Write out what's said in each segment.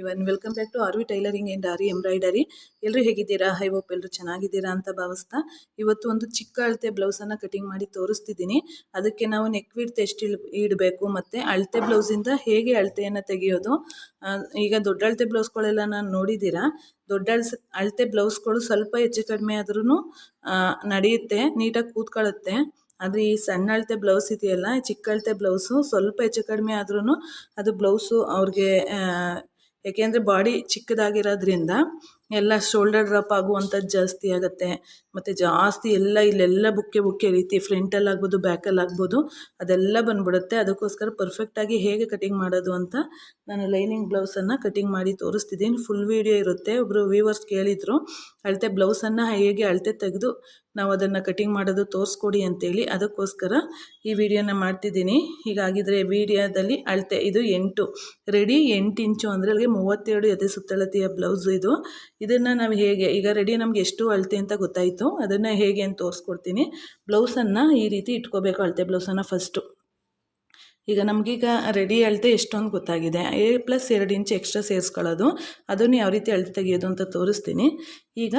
Even welcome back to RV tailoring and aari embroidery ಎಲ್ಲರೂ ಹೇಗಿದ್ದೀರಾ? High hope ಎಲ್ಲರೂ ಚೆನ್ನಾಗಿದ್ದೀರಾ ಅಂತ ಭಾವಿಸ್ತಾ ಇವತ್ತು ಒಂದು ಚಿಕ್ಕ ಅಳತೆ ಬ್ಲೌಸನ್ನು ಕಟಿಂಗ್ ಮಾಡಿ ತೋರಿಸ್ತಿದ್ದೀನಿ. ಅದಕ್ಕೆ ನಾವು ನೆಕ್ ವಿಡ್ತ್ ಎಷ್ಟು ಇಡಬೇಕು ಮತ್ತು ಅಳತೆ ಬ್ಲೌಸಿಂದ ಹೇಗೆ ಅಳತೆಯನ್ನು ತೆಗೆಯೋದು? ಈಗ ದೊಡ್ಡ ಅಳತೆ ಬ್ಲೌಸ್ಗಳೆಲ್ಲ ನಾನು ನೋಡಿದ್ದೀರಾ? ದೊಡ್ಡ ಅಳಸ, ಅಳತೆ ಬ್ಲೌಸ್ಗಳು ಸ್ವಲ್ಪ ಹೆಚ್ಚು ಕಡಿಮೆ ಆದ್ರೂ ನಡೆಯುತ್ತೆ, ನೀಟಾಗಿ ಕೂತ್ಕೊಳ್ಳುತ್ತೆ ಆದರೆ ಈ ಸಣ್ಣ ಅಳತೆ ಬ್ಲೌಸ್ ಇದೆಯಲ್ಲ, ಚಿಕ್ಕ ಅಳತೆ ಬ್ಲೌಸು ಸ್ವಲ್ಪ ಹೆಚ್ಚು ಕಡಿಮೆ ಆದ್ರೂ ಅದು ಬ್ಲೌಸು ಅವ್ರಿಗೆ ಏಕೆಂದರೆ ಬಾಡಿ ಚಿಕ್ಕದಾಗಿರೋದ್ರಿಂದ ಎಲ್ಲ ಶೋಲ್ಡರ್ ಡ್ರಾಪ್ ಆಗುವಂಥದ್ದು ಜಾಸ್ತಿ ಆಗುತ್ತೆ. ಮತ್ತು ಜಾಸ್ತಿ ಎಲ್ಲ ಇಲ್ಲೆಲ್ಲ ಬುಕ್ಕೆ ಬುಕ್ಕೆ ರೀತಿ ಫ್ರಂಟಲ್ಲಿ ಆಗ್ಬೋದು ಬ್ಯಾಕಲ್ಲಿ ಆಗ್ಬೋದು, ಅದೆಲ್ಲ ಬಂದ್ಬಿಡುತ್ತೆ. ಅದಕ್ಕೋಸ್ಕರ ಪರ್ಫೆಕ್ಟಾಗಿ ಹೇಗೆ ಕಟಿಂಗ್ ಮಾಡೋದು ಅಂತ ನಾನು ಲೈನಿಂಗ್ ಬ್ಲೌಸನ್ನು ಕಟಿಂಗ್ ಮಾಡಿ ತೋರಿಸ್ತಿದ್ದೀನಿ ಫುಲ್ ವೀಡಿಯೋ ಇರುತ್ತೆ. ಒಬ್ಬರು ವ್ಯೂವರ್ಸ್ ಕೇಳಿದರು, ಅಳತೆ ಬ್ಲೌಸನ್ನು ಹೇಗೆ ಅಳತೆ ತೆಗೆದು ನಾವು ಅದನ್ನು ಕಟಿಂಗ್ ಮಾಡೋದು ತೋರಿಸ್ಕೊಡಿ ಅಂತೇಳಿ ಅದಕ್ಕೋಸ್ಕರ ಈ ವಿಡಿಯೋನ ಮಾಡ್ತಿದ್ದೀನಿ. ಹೀಗಾಗಿದ್ರೆ ವಿಡಿಯೋದಲ್ಲಿ ಅಳತೆ, ಇದು ಎಂಟು. ರೆಡಿ ಎಂಟು ಇಂಚು ಅಂದರೆ ಅಲ್ಲಿಗೆ ಮೂವತ್ತೆರಡು ಎದೆ ಸುತ್ತಳತೆಯ ಬ್ಲೌಸ್ ಇದು. ಇದನ್ನು ನಾವು ಹೇಗೆ, ಈಗ ರೆಡಿ ನಮಗೆ ಎಷ್ಟು ಅಳತೆ ಅಂತ ಗೊತ್ತಾಯಿತು. ಅದನ್ನು ಹೇಗೆ ಅಂತ ತೋರಿಸ್ಕೊಡ್ತೀನಿ. ಬ್ಲೌಸನ್ನು ಈ ರೀತಿ ಇಟ್ಕೋಬೇಕು ಅಳತೆ ಬ್ಲೌಸನ್ನು ಫಸ್ಟು ಈಗ ನಮಗೀಗ ರೆಡಿ ಅಳತೆ ಎಷ್ಟೊಂದು ಗೊತ್ತಾಗಿದೆ. ಎ ಪ್ಲಸ್ ಎರಡು ಇಂಚು ಎಕ್ಸ್ಟ್ರಾ ಸೇರಿಸ್ಕೊಳ್ಳೋದು. ಅದನ್ನು ಯಾವ ರೀತಿ ಅಳತೆ ತೆಗೆಯೋದು ಅಂತ ತೋರಿಸ್ತೀನಿ. ಈಗ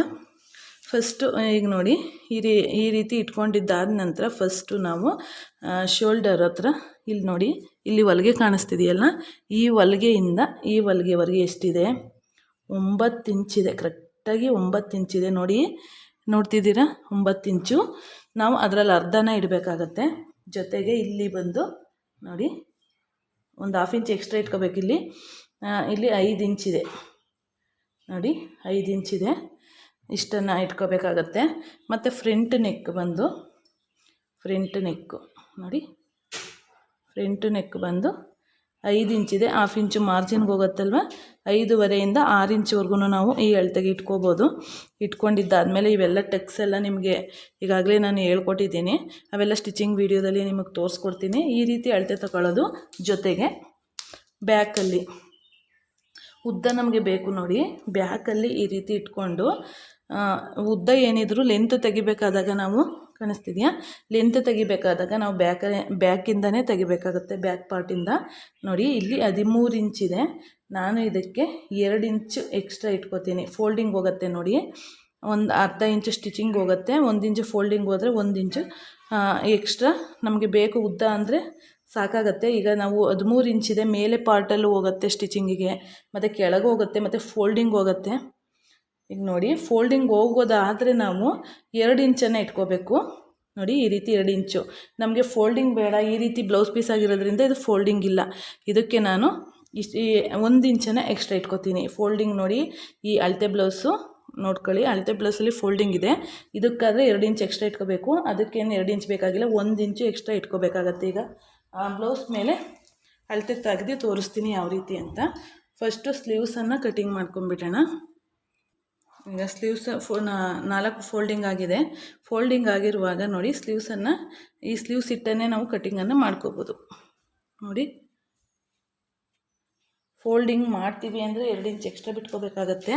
ಫಸ್ಟು ಈಗ ನೋಡಿ, ಈ ರೀ, ಈ ರೀತಿ ಇಟ್ಕೊಂಡಿದ್ದಾದ ನಂತರ ಫಸ್ಟು ನಾವು ಶೋಲ್ಡರ್ ಹತ್ರ ಇಲ್ಲಿ ನೋಡಿ, ಇಲ್ಲಿ ಹೊಲಿಗೆ ಕಾಣಿಸ್ತಿದೆಯಲ್ಲ, ಈ ಹೊಲಿಗೆಯಿಂದ ಈ ಹೊಲಿಗೆವರೆಗೆ ಎಷ್ಟಿದೆ? ಒಂಬತ್ತು ಇಂಚಿದೆ ಕರೆಕ್ಟಾಗಿ ಒಂಬತ್ತು ಇಂಚಿದೆ ನೋಡಿ, ನೋಡ್ತಿದ್ದೀರಾ? ಒಂಬತ್ತು ಇಂಚು ನಾವು ಅದರಲ್ಲಿ ಅರ್ಧನ ಇಡಬೇಕಾಗತ್ತೆ. ಜೊತೆಗೆ ಇಲ್ಲಿ ಬಂದು ನೋಡಿ, ಒಂದು ಹಾಫ್ ಇಂಚ್ ಎಕ್ಸ್ಟ್ರಾ ಇಟ್ಕೋಬೇಕು ಇಲ್ಲಿ. ಇಲ್ಲಿ ಐದು ಇಂಚಿದೆ ನೋಡಿ, ಐದು ಇಂಚಿದೆ ಇಷ್ಟನ್ನು ಇಟ್ಕೋಬೇಕಾಗತ್ತೆ. ಮತ್ತು ಫ್ರಂಟ್ ನೆಕ್ ಬಂದು, ಫ್ರಂಟ್ ನೆಕ್ಕು, ನೋಡಿ. ಫ್ರಂಟ್ ನೆಕ್ ಬಂದು ಐದು ಇಂಚಿದೆ ಹಾಫ್ ಇಂಚು ಮಾರ್ಜಿನ್ಗೆ ಹೋಗುತ್ತಲ್ವ? ಐದೂವರೆಯಿಂದ ಆರು ಇಂಚ್ವರೆಗೂ ನಾವು ಈ ಎಳ್ತೆಗೆ ಇಟ್ಕೋಬೋದು. ಇಟ್ಕೊಂಡಿದ್ದಾದಮೇಲೆ ಇವೆಲ್ಲ ಟೆಕ್ಸ್ ಎಲ್ಲ ನಿಮಗೆ ಈಗಾಗಲೇ ನಾನು ಹೇಳ್ಕೊಟ್ಟಿದ್ದೀನಿ. ಅವೆಲ್ಲ ಸ್ಟಿಚಿಂಗ್ ವೀಡಿಯೋದಲ್ಲಿ ನಿಮಗೆ ತೋರಿಸ್ಕೊಡ್ತೀನಿ. ಈ ರೀತಿ ಅಳತೆ ತಗೊಳ್ಳೋದು ಜೊತೆಗೆ ಬ್ಯಾಕಲ್ಲಿ. ಉದ್ದ ನಮಗೆ ಬೇಕು ನೋಡಿ. ಬ್ಯಾಕಲ್ಲಿ ಈ ರೀತಿ ಇಟ್ಕೊಂಡು ಉದ್ದ ಏನಿದ್ರು ಲೆಂತ್ ತೆಗಿಬೇಕಾದಾಗ ನಾವು ಕಾಣಿಸ್ತಿದೆಯಾ? ಲೆಂತ್ ತೆಗಿಬೇಕಾದಾಗ ನಾವು ಬ್ಯಾಕ ಬ್ಯಾಕಿಂದನೇ ತೆಗಿಬೇಕಾಗುತ್ತೆ ಬ್ಯಾಕ್ ಪಾರ್ಟಿಂದ ನೋಡಿ, ಇಲ್ಲಿ ಹದಿಮೂರು ಇಂಚಿದೆ ನಾನು ಇದಕ್ಕೆ ಎರಡು ಇಂಚು ಎಕ್ಸ್ಟ್ರಾ ಇಟ್ಕೋತೀನಿ. ಫೋಲ್ಡಿಂಗ್ ಹೋಗುತ್ತೆ ನೋಡಿ. ಒಂದು ಅರ್ಧ ಇಂಚು ಸ್ಟಿಚಿಂಗ್ ಹೋಗುತ್ತೆ. ಒಂದು ಇಂಚು ಫೋಲ್ಡಿಂಗ್ ಹೋದರೆ ಒಂದು ಇಂಚು ಎಕ್ಸ್ಟ್ರಾ ನಮಗೆ ಬೇಕು ಉದ್ದ ಅಂದರೆ ಸಾಕಾಗತ್ತೆ. ಈಗ ನಾವು ಹದಿಮೂರು ಇಂಚಿದೆ ಮೇಲೆ ಪಾರ್ಟಲ್ಲೂ ಹೋಗುತ್ತೆ ಸ್ಟಿಚಿಂಗಿಗೆ ಮತ್ತು ಕೆಳಗೆ ಹೋಗುತ್ತೆ, ಮತ್ತು ಫೋಲ್ಡಿಂಗ್ ಹೋಗುತ್ತೆ. ಈಗ ನೋಡಿ ಫೋಲ್ಡಿಂಗ್ ಹೋಗೋದಾದರೆ ನಾವು ಎರಡು ಇಂಚನ್ನು ಇಟ್ಕೋಬೇಕು. ನೋಡಿ, ಈ ರೀತಿ ಎರಡು ಇಂಚು. ನಮಗೆ ಫೋಲ್ಡಿಂಗ್ ಬೇಡ, ಈ ರೀತಿ ಬ್ಲೌಸ್ ಪೀಸ್ ಆಗಿರೋದ್ರಿಂದ ಇದು ಫೋಲ್ಡಿಂಗ್ ಇಲ್ಲ. ಇದಕ್ಕೆ ನಾನು ಇಷ್ಟು, ಈ ಒಂದು ಇಂಚನ್ನು ಎಕ್ಸ್ಟ್ರಾ ಇಟ್ಕೋತೀನಿ. ಫೋಲ್ಡಿಂಗ್ ನೋಡಿ, ಈ ಅಳತೆ ಬ್ಲೌಸು ನೋಡ್ಕೊಳ್ಳಿ, ಅಳತೆ ಬ್ಲೌಸಲ್ಲಿ ಫೋಲ್ಡಿಂಗ್ ಇದೆ. ಇದಕ್ಕಾದರೆ ಎರಡು ಇಂಚ್ ಎಕ್ಸ್ಟ್ರಾ ಇಟ್ಕೋಬೇಕು. ಅದಕ್ಕೇನು ಎರಡು ಇಂಚ್ ಬೇಕಾಗಿಲ್ಲ, ಒಂದು ಇಂಚು ಎಕ್ಸ್ಟ್ರಾ ಇಟ್ಕೋಬೇಕಾಗತ್ತೆ ಈಗ. ಆ ಬ್ಲೌಸ್ ಮೇಲೆ ಅಳತೆ ತೆಗೆದು ತೋರಿಸ್ತೀನಿ ಯಾವ ರೀತಿ ಅಂತ. ಫಸ್ಟು ಸ್ಲೀವ್ಸನ್ನು ಕಟಿಂಗ್ ಮಾಡ್ಕೊಂಬಿಡೋಣ ಈಗ ಸ್ಲೀವ್ಸ್ ಫೋ ನಾಲ್ಕು ಫೋಲ್ಡಿಂಗ್ ಆಗಿದೆ. ಫೋಲ್ಡಿಂಗ್ ಆಗಿರುವಾಗ ನೋಡಿ ಸ್ಲೀವ್ಸನ್ನು ಈ ಸ್ಲೀವ್ಸ್ ಇಟ್ಟನ್ನೇ ನಾವು ಕಟ್ಟಿಂಗನ್ನು ಮಾಡ್ಕೋಬೋದು. ನೋಡಿ. ಫೋಲ್ಡಿಂಗ್ ಮಾಡ್ತೀವಿ ಅಂದರೆ ಎರಡು ಇಂಚ್ ಎಕ್ಸ್ಟ್ರಾ ಬಿಟ್ಕೋಬೇಕಾಗತ್ತೆ.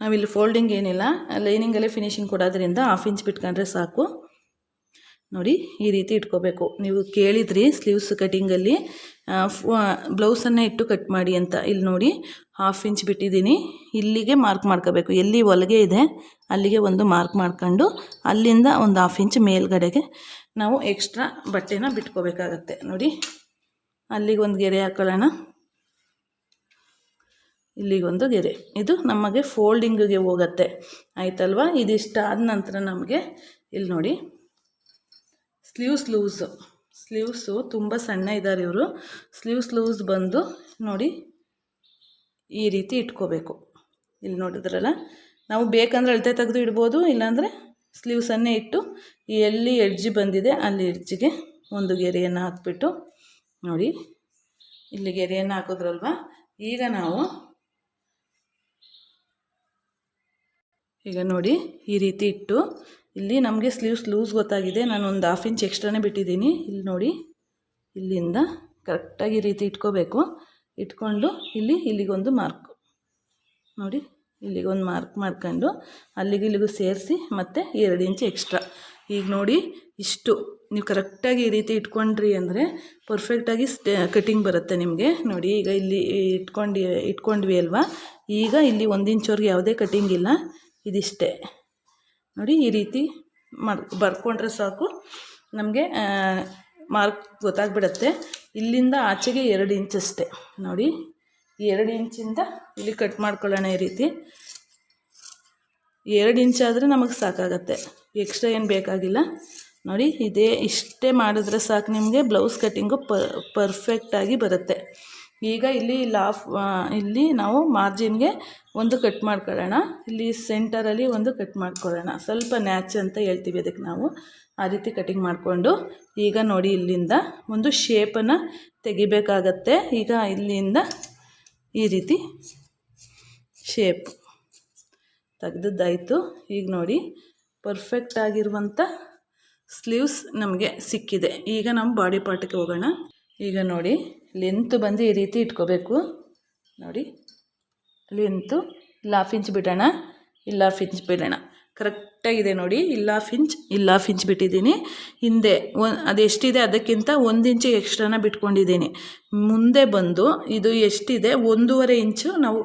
ನಾವಿಲ್ಲಿ ಫೋಲ್ಡಿಂಗ್ ಏನಿಲ್ಲ ಲೈನಿಂಗಲ್ಲೇ ಫಿನಿಶಿಂಗ್ ಕೊಡೋದ್ರಿಂದ ಹಾಫ್ ಇಂಚ್ ಬಿಟ್ಕೊಂಡ್ರೆ ಸಾಕು. ನೋಡಿ, ಈ ರೀತಿ ಇಟ್ಕೋಬೇಕು. ನೀವು ಕೇಳಿದ್ರಿ ಸ್ಲೀವ್ಸ್ ಕಟಿಂಗಲ್ಲಿ ಬ್ಲೌಸನ್ನು ಇಟ್ಟು ಕಟ್ ಮಾಡಿ ಅಂತ ಇಲ್ಲಿ ನೋಡಿ ಹಾಫ್ ಇಂಚ್ ಬಿಟ್ಟಿದ್ದೀನಿ. ಇಲ್ಲಿಗೆ ಮಾರ್ಕ್ ಮಾಡ್ಕೋಬೇಕು. ಎಲ್ಲಿ ಹೊಲಿಗೆ ಇದೆ, ಅಲ್ಲಿಗೆ ಒಂದು ಮಾರ್ಕ್ ಮಾಡ್ಕೊಂಡು ಅಲ್ಲಿಂದ ಒಂದು ಹಾಫ್ ಇಂಚ್ ಮೇಲ್ಗಡೆಗೆ ನಾವು ಎಕ್ಸ್ಟ್ರಾ ಬಟ್ಟೆನ ಬಿಟ್ಕೋಬೇಕಾಗತ್ತೆ. ನೋಡಿ, ಅಲ್ಲಿಗೆ ಒಂದು ಗೆರೆ ಹಾಕೊಳ್ಳೋಣ. ಇಲ್ಲಿಗೊಂದು ಗೆರೆ. ಇದು ನಮಗೆ ಫೋಲ್ಡಿಂಗಿಗೆ ಹೋಗುತ್ತೆ. ಆಯ್ತಲ್ವಾ? ಇದಿಷ್ಟಾದ ನಂತರ ನಮಗೆ ಇಲ್ಲಿ ನೋಡಿ ಸ್ಲೀವ್ಸ್ ಲೂಸು ಸ್ಲೀವ್ಸು ತುಂಬ ಸಣ್ಣ ಇದ್ದಾರೆ ಇವರು. ಸ್ಲೀವ್ಸ್ ಲೂಸ್ ಬಂದು ನೋಡಿ ಈ ರೀತಿ ಇಟ್ಕೋಬೇಕು. ಇಲ್ಲಿ ನೋಡಿದ್ರಲ್ಲ? ನಾವು ಬೇಕಂದ್ರೆ ಅಳತೆ ತೆಗೆದು ಇಡ್ಬೋದು, ಇಲ್ಲಾಂದರೆ ಸ್ಲೀವ್ಸನ್ನೇ ಇಟ್ಟು ಎಲ್ಲಿ ಎಡ್ಜಿ ಬಂದಿದೆ ಅಲ್ಲಿ ಎಡ್ಜಿಗೆ ಒಂದು ಗೆರೆಯನ್ನು ಹಾಕ್ಬಿಟ್ಟು ನೋಡಿ. ಇಲ್ಲಿ ಗೆರೆಯನ್ನು ಹಾಕಿದ್ರಲ್ವ? ಈಗ ನಾವು ಈಗ ನೋಡಿ ಈ ರೀತಿ ಇಟ್ಟು ಇಲ್ಲಿ ನಮಗೆ ಸ್ಲೀವ್ಸ್ ಲೂಸ್ ಗೊತ್ತಾಗಿದೆ. ನಾನು ಒಂದು ಹಾಫ್ ಇಂಚ್ ಎಕ್ಸ್ಟ್ರಾನೇ ಬಿಟ್ಟಿದ್ದೀನಿ. ಇಲ್ಲಿ ನೋಡಿ, ಇಲ್ಲಿಂದ ಕರೆಕ್ಟಾಗಿ ಈ ರೀತಿ ಇಟ್ಕೋಬೇಕು. ಇಟ್ಕೊಂಡು ಇಲ್ಲಿ, ಇಲ್ಲಿಗೊಂದು ಮಾರ್ಕ್ ನೋಡಿ, ಇಲ್ಲಿಗೊಂದು ಮಾರ್ಕ್ ಮಾಡ್ಕೊಂಡು ಅಲ್ಲಿಗೆ ಇಲ್ಲಿಗೂ ಸೇರಿಸಿ ಮತ್ತು ಎರಡು ಇಂಚ್ ಎಕ್ಸ್ಟ್ರಾ ಈಗ ನೋಡಿ, ಇಷ್ಟು. ನೀವು ಕರೆಕ್ಟಾಗಿ ಈ ರೀತಿ ಇಟ್ಕೊಂಡ್ರಿ ಅಂದರೆ ಪರ್ಫೆಕ್ಟಾಗಿ ಸ್ಟೇ ಕಟಿಂಗ್ ಬರುತ್ತೆ ನಿಮಗೆ. ನೋಡಿ, ಈಗ ಇಲ್ಲಿ ಇಟ್ಕೊಂಡು, ಇಟ್ಕೊಂಡ್ವಿ ಅಲ್ವಾ? ಈಗ ಇಲ್ಲಿ ಒಂದು ಇಂಚವ್ರಿಗೆ ಯಾವುದೇ ಕಟಿಂಗ್ ಇಲ್ಲ. ಇದಿಷ್ಟೇ. ನೋಡಿ ಈ ರೀತಿ ಮಾಡಿ ಬರ್ಕೊಂಡ್ರೆ ಸಾಕು. ನಮಗೆ ಮಾರ್ಕ್ ಗೊತ್ತಾಗ್ಬಿಡತ್ತೆ. ಇಲ್ಲಿಂದ ಆಚೆಗೆ ಎರಡು ಇಂಚ್ ಅಷ್ಟೇ. ನೋಡಿ ಎರಡು ಇಂಚಿಂದ ಇಲ್ಲಿ ಕಟ್ ಮಾಡ್ಕೊಳ್ಳೋಣ ಈ ರೀತಿ. ಎರಡು ಇಂಚ್ ಆದರೆ ನಮಗೆ ಸಾಕಾಗತ್ತೆ. ಎಕ್ಸ್ಟ್ರಾ ಏನು ಬೇಕಾಗಿಲ್ಲ. ನೋಡಿ, ಇದೇ ಇಷ್ಟೇ ಮಾಡಿದ್ರೆ ಸಾಕು. ನಿಮಗೆ ಬ್ಲೌಸ್ ಕಟ್ಟಿಂಗು ಪರ್ಫೆಕ್ಟಾಗಿ ಬರುತ್ತೆ. ಈಗ ಇಲ್ಲಿ ಲಾಫ್ ಇಲ್ಲಿ ನಾವು ಮಾರ್ಜಿನ್ಗೆ ಒಂದು ಕಟ್ ಮಾಡ್ಕೊಳ್ಳೋಣ. ಇಲ್ಲಿ ಸೆಂಟರಲ್ಲಿ ಒಂದು ಕಟ್ ಮಾಡ್ಕೊಳ್ಳೋಣ. ಸ್ವಲ್ಪ ನ್ಯಾಚ್ ಅಂತ ಹೇಳ್ತೀವಿ ಅದಕ್ಕೆ ನಾವು ಆ ರೀತಿ ಕಟಿಂಗ್ ಮಾಡಿಕೊಂಡು. ಈಗ ನೋಡಿ ಇಲ್ಲಿಂದ ಒಂದು ಶೇಪನ್ನು ತೆಗಿಬೇಕಾಗತ್ತೆ. ಈಗ ಇಲ್ಲಿಂದ ಈ ರೀತಿ ಶೇಪ್ ತೆಗೆದದ್ದಾಯಿತು. ಈಗ ನೋಡಿ ಪರ್ಫೆಕ್ಟ್ ಆಗಿರುವಂಥ ಸ್ಲೀವ್ಸ್ ನಮಗೆ ಸಿಕ್ಕಿದೆ. ಈಗ ನಮ್ಮ ಬಾಡಿ ಪಾರ್ಟಿಗೆ ಹೋಗೋಣ. ಈಗ ನೋಡಿ ಲೆಂತ್ ಬಂದು ಈ ರೀತಿ ಇಟ್ಕೋಬೇಕು. ನೋಡಿ, ಲೆಂತು, ಇಲ್ಲ ಹಾಫ್ ಇಂಚ್ ಬಿಡೋಣ, ಇಲ್ಲ ಹಾಫ್ ಇಂಚ್ ಬಿಡೋಣ. ಕರೆಕ್ಟಾಗಿದೆ ನೋಡಿ, ಇಲ್ಲ ಹಾಫ್ ಇಂಚ್ ಇಲ್ಲ ಹಾಫ್ ಇಂಚ್ ಬಿಟ್ಟಿದ್ದೀನಿ. ಹಿಂದೆ ಒನ್ ಅದೆಷ್ಟಿದೆ ಅದಕ್ಕಿಂತ ಒಂದು ಇಂಚು ಎಕ್ಸ್ಟ್ರಾನ ಬಿಟ್ಕೊಂಡಿದ್ದೀನಿ. ಮುಂದೆ ಬಂದು ಇದು ಎಷ್ಟಿದೆ? ಒಂದೂವರೆ ಇಂಚು ನಾವು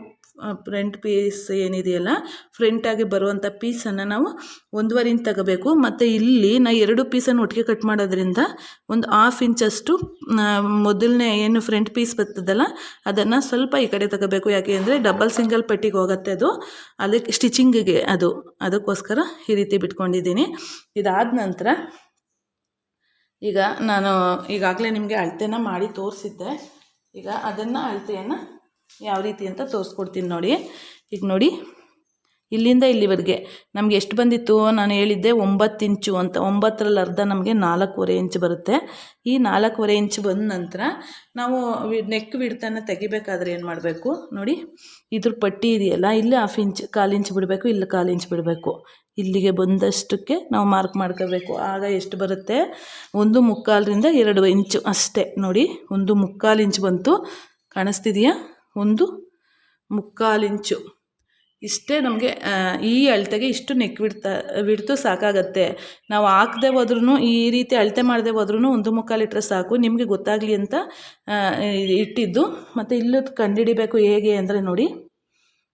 ಫ್ರಂಟ್ ಪೀಸ್ ಏನಿದೆಯಲ್ಲ ಫ್ರಂಟಾಗಿ ಬರುವಂಥ ಪೀಸನ್ನು ನಾವು ಒಂದೂವರೆ ಇಂಚ್ ತಗೋಬೇಕು. ಮತ್ತು ಇಲ್ಲಿ ನಾ ಎರಡು ಪೀಸನ್ನು ಒಟ್ಟಿಗೆ ಕಟ್ ಮಾಡೋದ್ರಿಂದ ಒಂದು ಹಾಫ್ ಇಂಚಷ್ಟು ಮೊದಲನೇ ಏನು ಫ್ರಂಟ್ ಪೀಸ್ ಬರ್ತದಲ್ಲ, ಅದನ್ನು ಸ್ವಲ್ಪ ಈ ಕಡೆ ತಗೋಬೇಕು. ಯಾಕೆ ಅಂದರೆ ಡಬಲ್ ಸಿಂಗಲ್ ಪಟ್ಟಿಗೆ ಹೋಗುತ್ತೆ ಅದು. ಅದಕ್ಕೆ ಸ್ಟಿಚಿಂಗಿಗೆ ಅದು. ಅದಕ್ಕೋಸ್ಕರ ಈ ರೀತಿ ಬಿಟ್ಕೊಂಡಿದ್ದೀನಿ. ಇದಾದ ನಂತರ ಈಗ ನಾನು ಈಗಾಗಲೇ ನಿಮಗೆ ಅಳತೆನ ಮಾಡಿ ತೋರಿಸಿದ್ದೆ. ಈಗ ಅದನ್ನು ಅಳತೆಯನ್ನು ಯಾವ ರೀತಿ ಅಂತ ತೋರಿಸ್ಕೊಡ್ತೀನಿ ನೋಡಿ. ಈಗ ನೋಡಿ, ಇಲ್ಲಿಂದ ಇಲ್ಲಿವರೆಗೆ ನಮಗೆ ಎಷ್ಟು ಬಂದಿತ್ತು? ನಾನು ಹೇಳಿದ್ದೆ ಒಂಬತ್ತು ಇಂಚು ಅಂತ, ಒಂಬತ್ತರಲ್ಲಿ ಅರ್ಧ ನಮಗೆ ನಾಲ್ಕೂವರೆ ಇಂಚ್ ಬರುತ್ತೆ. ಈ ನಾಲ್ಕೂವರೆ ಇಂಚು ಬಂದ ನಂತರ ನಾವು ನೆಕ್ ಬಿಡ್ತಾನೆ ತೆಗಿಬೇಕಾದ್ರೆ ಏನು ಮಾಡಬೇಕು? ನೋಡಿ, ಇದ್ರ ಪಟ್ಟಿ ಇದೆಯಲ್ಲ, ಇಲ್ಲಿ ಹಾಫ್ ಇಂಚ್ ಕಾಲು ಇಂಚ್ ಬಿಡಬೇಕು, ಇಲ್ಲಿ ಕಾಲು ಇಂಚ್ ಬಿಡಬೇಕು. ಇಲ್ಲಿಗೆ ಬಂದಷ್ಟಕ್ಕೆ ನಾವು ಮಾರ್ಕ್ ಮಾಡ್ಕೋಬೇಕು. ಆಗ ಎಷ್ಟು ಬರುತ್ತೆ? ಒಂದು ಮುಕ್ಕಾಲರಿಂದ ಎರಡು ಇಂಚು ಅಷ್ಟೇ. ನೋಡಿ, ಒಂದು ಮುಕ್ಕಾಲು ಇಂಚ್ ಬಂತು. ಕಾಣಿಸ್ತಿದೆಯಾ? ಒಂದು ಮುಕ್ಕಾಲಿಂಚು. ಇಷ್ಟೇ ನಮಗೆ ಈ ಅಳತೆಗೆ ಇಷ್ಟು ನೆಕ್ ಬಿಡ್ತಾ, ಬಿಡ್ತು ಸಾಕಾಗತ್ತೆ. ನಾವು ಹಾಕದೆ ಹೋದ್ರೂ ಈ ರೀತಿ ಅಳತೆ ಮಾಡದೆ ಹೋದ್ರೂ ಒಂದು ಮುಕ್ಕಾಲು ಇಟ್ಟರೆ ಸಾಕು. ನಿಮಗೆ ಗೊತ್ತಾಗಲಿ ಅಂತ ಇಟ್ಟಿದ್ದು. ಮತ್ತು ಇಲ್ಲದ ಕಂಡುಹಿಡಿಬೇಕು ಹೇಗೆ ಅಂದರೆ ನೋಡಿ,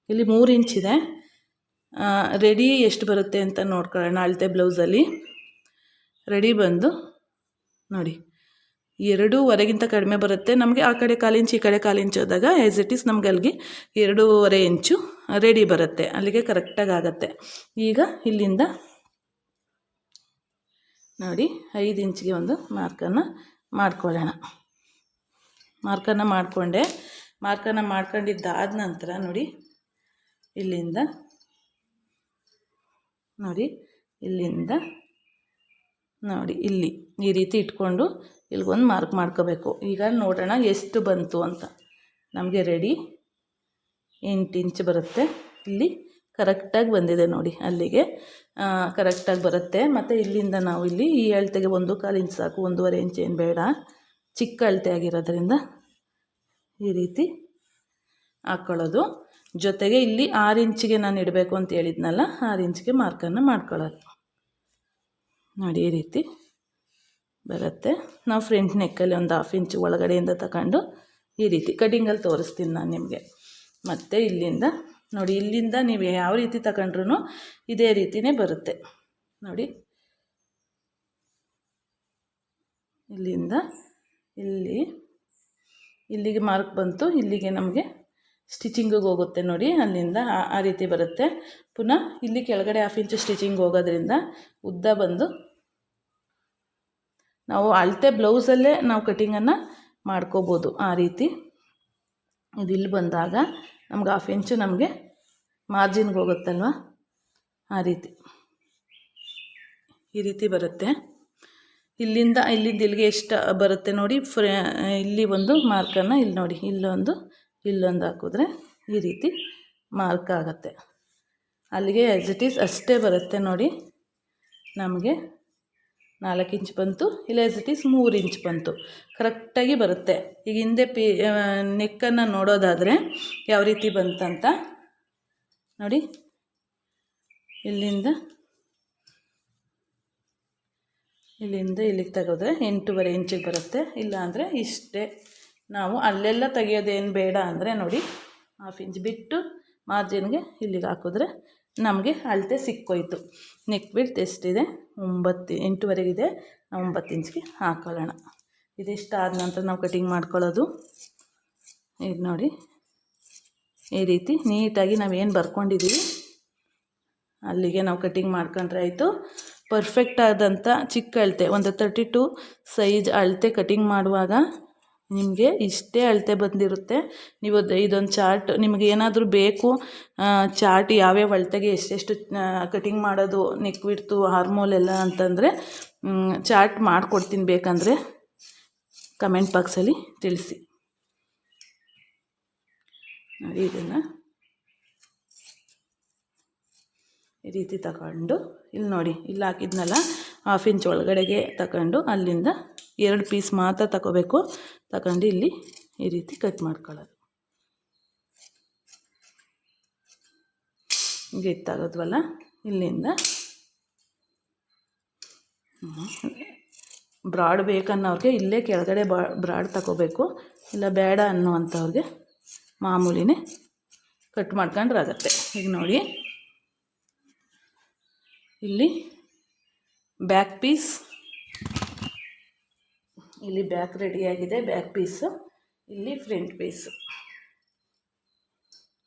ಇಲ್ಲಿ ಮೂರು ಇಂಚಿದೆ ರೆಡಿ ಎಷ್ಟು ಬರುತ್ತೆ ಅಂತ ನೋಡ್ಕೊಳ್ಳೋಣ ಅಳತೆ ಬ್ಲೌಸಲ್ಲಿ ರೆಡಿ ಬಂದು, ನೋಡಿ. ಎರಡೂವರೆಗಿಂತ ಕಡಿಮೆ ಬರುತ್ತೆ. ನಮಗೆ ಆ ಕಡೆ ಕಾಲು ಇಂಚು, ಈ ಕಡೆ ಕಾಲು ಇಂಚು ಹೋದಾಗ ಆ್ಯಸ್ ಇಟ್ ಈಸ್ ನಮಗೆ ಅಲ್ಲಿಗೆ ಎರಡೂವರೆ ಇಂಚು ರೆಡಿ ಬರುತ್ತೆ. ಅಲ್ಲಿಗೆ ಕರೆಕ್ಟಾಗಿ ಆಗುತ್ತೆ. ಈಗ ಇಲ್ಲಿಂದ ನೋಡಿ ಐದು ಇಂಚಿಗೆ ಒಂದು ಮಾರ್ಕನ್ನು ಮಾಡ್ಕೊಳ್ಳೋಣ. ಮಾರ್ಕನ್ನು ಮಾಡಿಕೊಂಡೆ. ಮಾರ್ಕನ್ನು ಮಾಡ್ಕೊಂಡಿದ್ದಾದ ನಂತರ ನೋಡಿ ಇಲ್ಲಿಂದ ನೋಡಿ ಇಲ್ಲಿಂದ ನೋಡಿ ಇಲ್ಲಿ. ಈ ರೀತಿ ಇಟ್ಕೊಂಡು ಇಲ್ಲಿಗೊಂದು ಮಾರ್ಕ್ ಮಾಡ್ಕೋಬೇಕು. ಈಗ ನೋಡೋಣ ಎಷ್ಟು ಬಂತು ಅಂತ. ನಮಗೆ ರೆಡಿ ಎಂಟು ಇಂಚ್ ಬರುತ್ತೆ. ಇಲ್ಲಿ ಕರೆಕ್ಟಾಗಿ ಬಂದಿದೆ ನೋಡಿ ಅಲ್ಲಿಗೆ. ಕರೆಕ್ಟಾಗಿ ಬರುತ್ತೆ. ಮತ್ತು ಇಲ್ಲಿಂದ ನಾವು ಇಲ್ಲಿ ಈ ಅಳತೆಗೆ ಒಂದು ಕಾಲು ಇಂಚ್ ಸಾಕು. ಒಂದೂವರೆ ಇಂಚ್ ಏನು ಬೇಡ. ಚಿಕ್ಕ ಅಳತೆ ಆಗಿರೋದ್ರಿಂದ ಈ ರೀತಿ ಹಾಕ್ಕೊಳ್ಳೋದು ಜೊತೆಗೆ ಇಲ್ಲಿ ಆರು ಇಂಚಿಗೆ ನಾನು ಇಡಬೇಕು ಅಂತ ಹೇಳಿದ್ನಲ್ಲ, ಆರು ಇಂಚಿಗೆ ಮಾರ್ಕನ್ನು ಮಾಡ್ಕೊಳ್ಳೋದು. ನೋಡಿ ಈ ರೀತಿ. ಬರುತ್ತೆ. ನಾವು ಫ್ರಂಟ್ ನೆಕ್ಕಲ್ಲಿ ಒಂದು ಹಾಫ್ ಇಂಚು ಒಳಗಡೆಯಿಂದ ತಗೊಂಡು ಈ ರೀತಿ ಕಟಿಂಗಲ್ಲಿ ತೋರಿಸ್ತೀನಿ ನಾನು ನಿಮಗೆ. ಮತ್ತು ಇಲ್ಲಿಂದ, ನೋಡಿ ಇಲ್ಲಿಂದ ನೀವು ಯಾವ ರೀತಿ ತಗೊಂಡ್ರೂ ಇದೇ ರೀತಿಯೇ ಬರುತ್ತೆ. ನೋಡಿ. ಇಲ್ಲಿಂದ ಇಲ್ಲಿ, ಇಲ್ಲಿಗೆ ಮಾರ್ಕ್ ಬಂತು, ಇಲ್ಲಿಗೆ ನಮಗೆ ಸ್ಟಿಚಿಂಗಿಗೆ ಹೋಗುತ್ತೆ ನೋಡಿ, ಅಲ್ಲಿಂದ ಆ ರೀತಿ ಬರುತ್ತೆ. ಪುನಃ ಇಲ್ಲಿ ಕೆಳಗಡೆ ಹಾಫ್ ಇಂಚು ಸ್ಟಿಚಿಂಗ್ ಹೋಗೋದ್ರಿಂದ ಉದ್ದ ಬಂದು ನಾವು ಅಳತೆ ಬ್ಲೌಸಲ್ಲೇ ನಾವು ಕಟಿಂಗನ್ನು ಮಾಡ್ಕೋಬೋದು ಆ ರೀತಿ. ಇದಿಲ್ಲಿ ಬಂದಾಗ ನಮ್ಗೆ ಹಾಫ್ ಇಂಚು ನಮಗೆ ಮಾರ್ಜಿನ್ಗೆ ಹೋಗುತ್ತಲ್ವ? ಆ ರೀತಿ. ಈ ರೀತಿ ಬರುತ್ತೆ. ಇಲ್ಲಿಂದ ಇಲ್ಲಿಂದ ಇಲ್ಲಿಗೆ ಎಷ್ಟು ಬರುತ್ತೆ ನೋಡಿ, ಫ್ರೇ, ಇಲ್ಲಿ ಒಂದು ಮಾರ್ಕನ್ನು ಇಲ್ಲಿ ನೋಡಿ, ಇಲ್ಲೊಂದು ಇಲ್ಲೊಂದು ಹಾಕಿದ್ರೆ ಈ ರೀತಿ ಮಾರ್ಕ್ ಆಗುತ್ತೆ. ಅಲ್ಲಿಗೆ ಎಸ್ ಇಟ್ ಈಸ್ ಅಷ್ಟೇ ಬರುತ್ತೆ ನೋಡಿ ನಮಗೆ. ನಾಲ್ಕು ಇಂಚ್ ಬಂತು, ಇಲ್ಲ ಎಸ್ ಇಟ್ ಈಸ್ ಮೂರು ಇಂಚ್ ಬಂತು. ಕರೆಕ್ಟಾಗಿ ಬರುತ್ತೆ. ಈಗ ಹಿಂದೆ ಪಿ ನೆಕ್ಕನ್ನು ನೋಡೋದಾದರೆ ಯಾವ ರೀತಿ ಬಂತಂತ? ನೋಡಿ. ಇಲ್ಲಿಂದ ಇಲ್ಲಿಂದ ಇಲ್ಲಿಗೆ ತೆಗೆದ್ರೆ ಎಂಟೂವರೆ ಇಂಚಿಗೆ ಬರುತ್ತೆ. ಇಲ್ಲಾಂದರೆ ಇಷ್ಟೇ. ನಾವು ಅಲ್ಲೆಲ್ಲ ತೆಗೆಯೋದೇನು ಬೇಡ ಅಂದರೆ ನೋಡಿ ಹಾಫ್ ಇಂಚ್ ಬಿಟ್ಟು ಮಾರ್ಜಿನ್ಗೆ ಇಲ್ಲಿಗೆ ಹಾಕಿದ್ರೆ ನಮಗೆ ಅಳತೆ ಸಿಕ್ಕೋಯ್ತು. ನೆಕ್ ಬಿಡ್ತ್ ಎಷ್ಟಿದೆ ಒಂಬತ್ತು, ಎಂಟುವರೆಗಿದೆ. ನಾವು ಒಂಬತ್ತು ಇಂಚ್ಗೆ ಹಾಕೊಳ್ಳೋಣ. ಇದಿಷ್ಟು ಆದ ನಂತರ ನಾವು ಕಟಿಂಗ್ ಮಾಡ್ಕೊಳ್ಳೋದು? ಇದು ನೋಡಿ. ಈ ರೀತಿ ನೀಟಾಗಿ ನಾವೇನು ಬರ್ಕೊಂಡಿದ್ದೀವಿ ಅಲ್ಲಿಗೆ ನಾವು ಕಟಿಂಗ್ ಮಾಡ್ಕೊಂಡ್ರೆ ಆಯಿತು. ಪರ್ಫೆಕ್ಟ್ ಆದಂಥ ಚಿಕ್ಕ ಅಳತೆ, ಒಂದು ತರ್ಟಿ ಟು ಸೈಜ್ ಅಳತೆ ಕಟಿಂಗ್ ಮಾಡುವಾಗ ನಿಮಗೆ ಇಷ್ಟೇ ಅಳತೆ ಬಂದಿರುತ್ತೆ. ನೀವು ಇದೊಂದು ಚಾರ್ಟ್ ನಿಮಗೆ ಏನಾದರೂ ಬೇಕು ಚಾರ್ಟ್ ಯಾವ್ಯಾವ ಅಳತೆಗೆ ಎಷ್ಟೆಷ್ಟು ಕಟಿಂಗ್ ಮಾಡೋದು ನೆಕ್ ವಿಡ್ತು ಹಾರ್ಮೋಲ್ ಎಲ್ಲ ಅಂತಂದರೆ ಚಾರ್ಟ್ ಮಾಡಿಕೊಡ್ತೀನಿ ಬೇಕಂದರೆ ಕಮೆಂಟ್ ಬಾಕ್ಸಲ್ಲಿ ತಿಳಿಸಿ. ನೋಡಿ ಇದನ್ನು ಈ ರೀತಿ ತಗೊಂಡು ಇಲ್ಲಿ ನೋಡಿ ಇಲ್ಲಿ ಹಾಕಿದ್ನಲ್ಲ ಹಾಫ್ ಇಂಚ್ ಒಳಗಡೆಗೆ ತಗೊಂಡು ಅಲ್ಲಿಂದ ಎರಡು ಪೀಸ್ ಮಾತ್ರ ತಗೋಬೇಕು. ತಗೊಂಡು ಇಲ್ಲಿ ಈ ರೀತಿ ಕಟ್ ಮಾಡ್ಕೊಳ್ಳೋದು. ಹಿಂಗೆ ಇಲ್ಲಿಂದ ಬ್ರಾಡ್ ಬೇಕನ್ನೋರಿಗೆ ಇಲ್ಲೇ ಕೆಳಗಡೆ ಬಾ ಬ್ರಾಡ್ ತಗೋಬೇಕು. ಇಲ್ಲ ಬೇಡ ಅನ್ನೋವಂಥವ್ರಿಗೆ ಮಾಮೂಲಿನೇ ಕಟ್ ಮಾಡ್ಕೊಂಡ್ರೆ ಆಗುತ್ತೆ. ಈಗ ನೋಡಿ. ಇಲ್ಲಿ ಬ್ಯಾಕ್ ಪೀಸ್ ಇಲ್ಲಿ ಬ್ಯಾಕ್ ರೆಡಿಯಾಗಿದೆ, ಬ್ಯಾಕ್ ಪೀಸು ಇಲ್ಲಿ ಫ್ರಂಟ್ ಪೀಸು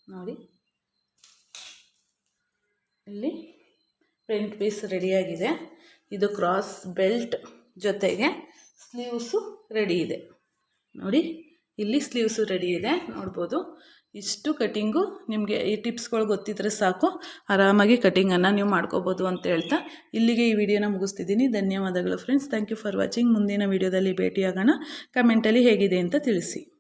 ನೋಡಿ. ಇಲ್ಲಿ ಫ್ರಂಟ್ ಪೀಸ್ ರೆಡಿಯಾಗಿದೆ ಇದು ಕ್ರಾಸ್ ಬೆಲ್ಟ್ ಜೊತೆಗೆ ಸ್ಲೀವ್ಸು ರೆಡಿ ಇದೆ. ನೋಡಿ. ಇಲ್ಲಿ ಸ್ಲೀವ್ಸು ರೆಡಿ ಇದೆ. ನೋಡ್ಬೋದು. ಇಷ್ಟು ಕಟಿಂಗು ನಿಮಗೆ ಈ ಟಿಪ್ಸ್ಗಳು ಗೊತ್ತಿದ್ದರೆ ಸಾಕು. ಆರಾಮಾಗಿ ಕಟಿಂಗನ್ನು ನೀವು ಮಾಡ್ಕೋಬೋದು ಅಂತ ಹೇಳ್ತಾ ಇಲ್ಲಿಗೆ ಈ ವಿಡಿಯೋನ ಮುಗಿಸ್ತಿದ್ದೀನಿ. ಧನ್ಯವಾದಗಳು friends thank you for watching ಮುಂದಿನ ವಿಡಿಯೋದಲ್ಲಿ ಭೇಟಿಯಾಗೋಣ. ಕಮೆಂಟಲ್ಲಿ ಹೇಗಿದೆ ಅಂತ ತಿಳಿಸಿ.